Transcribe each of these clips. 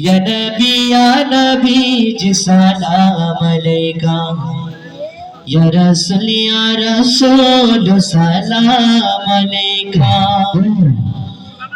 يا نبي يا نبي جي سلام عليك يا رسول يا رسول سلام عليك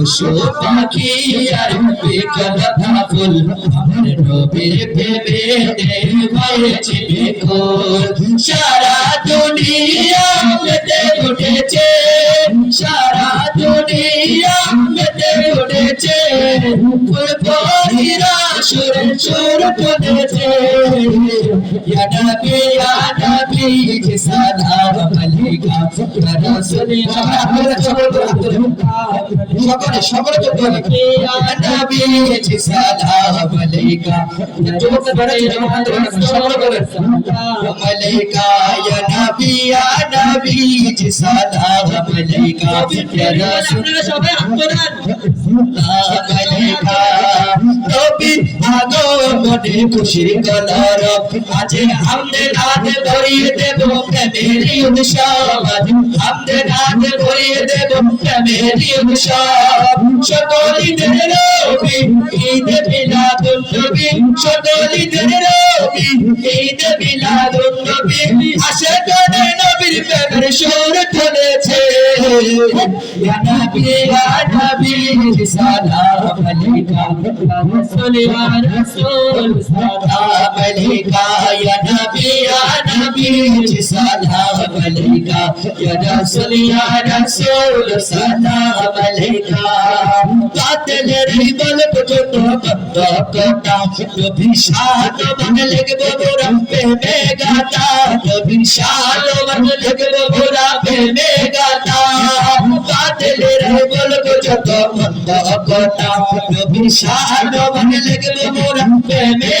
পশু পাখি আর বিকল ফুল আমার নবীর প্রেমেতে হয়েছে বেকুল সারা দুনিয়া মেতে উঠেছে সারা দুনিয়া মেতে উঠেছে ফুল পহিরা বলেন আলাইকা ইয়া নবী ইয়া নবী জি সালাম আলাইকা ইয়া রাসূল সবাই আলাইকা আগো মনে খুশির কলর আজে আমদে রাত ভরিয়ে দেব প্রেমেরি উৎসব। আমদে রাত ভরিয়ে দেব প্রেমেরি উৎসব। আশা করে নবীর প্রেমের সুর তুলেছে ইয়া নবী حبيب صلى عليك يا رسول يا رسول صلى पे में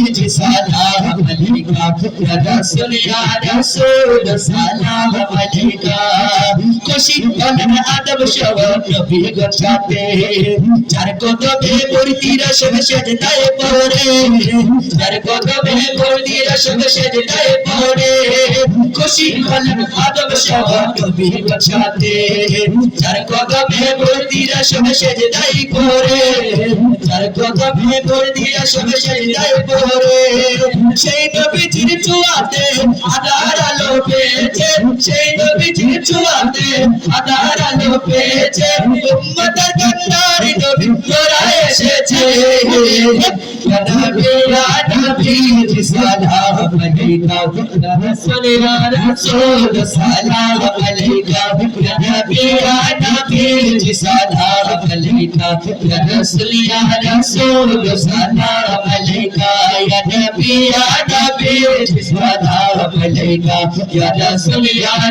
সালাম আলাইকা ইয়া রাসূল ইয়া রাসূল সালাম আলাইকা খুশি বলেন আদব সব নবী গোছাতে যার কদমে মূর্তি রসম সেজদায় পড়ে যার কদমে মূর্তি রসম সেজদায় পড়ে খুশি বলেন আদব সব নবী গোছাতে যার কদমে মূর্তি রসম সেজদায় পড়ে যার কদমে মূর্তি রসম সেজদায় পড়ে সেই নবীজির চুয়াতে আদার আলো পেয়েছে, সেই নবীজির চুয়াতে আদার আলো পেয়েছে। উম্মতের কান্নারি নবী তোরা এসেছে। सदा मेरा नबीर सलाम अलैका रसूल रसूल सलाम अलैका नबीरा नबीर सलाम अलैका रसूल रसूल सलाम अलैका या नबीरा नबीर सलाम अलैका या रसूल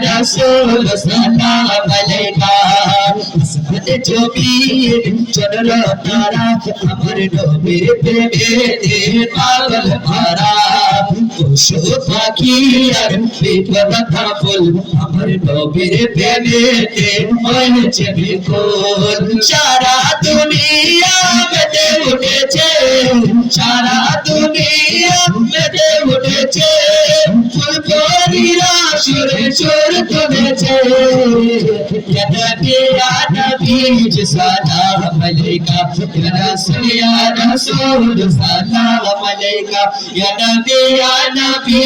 रसूल सलाम अलैका আসমানে জমিন চন্দ্র তারা আমার নবীর প্রেমেতে পাগল ভরা। পশু পাখি আর বিপদ ফুল আমার নবীর প্রেমেতে হয়েছে বিকুল সারা দুনিয়া মেতে উঠেছে, সারা দুনিয়া পরিরা সুরে সুর তুলেছে ইয়া নবী ইয়া নবী সালাম আলাইকা ইয়া রাসূল ইয়া রাসূল সালাম আলাইকা ইয়া নবী ইয়া নবী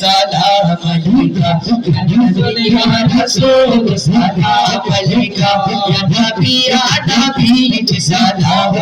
সালাম আলাইকা ইয়া রাসূল ইয়া রাসূল সালাম আলাইকা ইয়া নবী ইয়া নবী সালাম